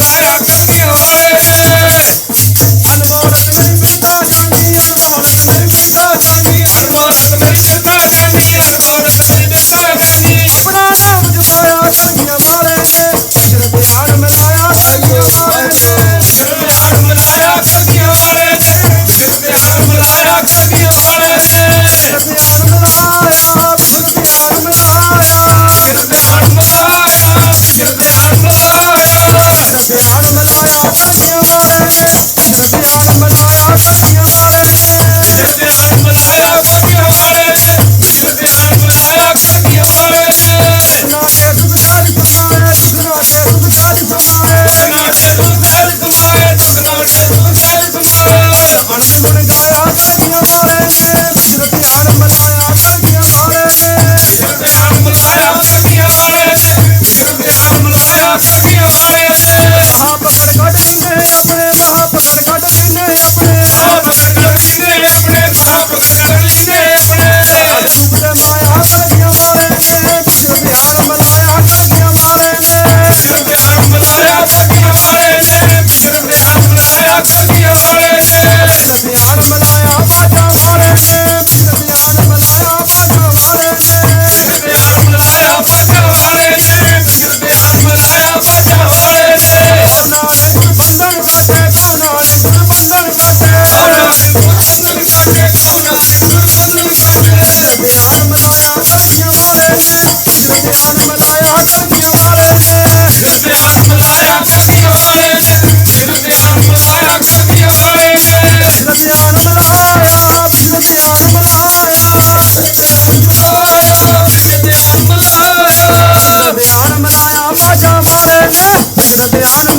Shut up! ਪਿਆਰ ਬੁਲਾਇਆ ਗੱਡੀ ਵਾਲੇ ਨੇ ਦਿਲ ਪਿਆਰ ਬੁਲਾਇਆ ਗੱਡੀ ਵਾਲੇ ਨੇ ਦਿਲ ਪਿਆਰ ਬੁਲਾਇਆ ਦਿਲ ਪਿਆਰ ਬੁਲਾਇਆ ਦਿਲ ਪਿਆਰ ਬੁਲਾਇਆ ਦਿਲ ਪਿਆਰ ਬੁਲਾਇਆ ਪਿਆਰ ਬੁਲਾਇਆ ਮੋਜਾ ਮਾਰੇ ਨੇ ਦਿਲ ਪਿਆਰ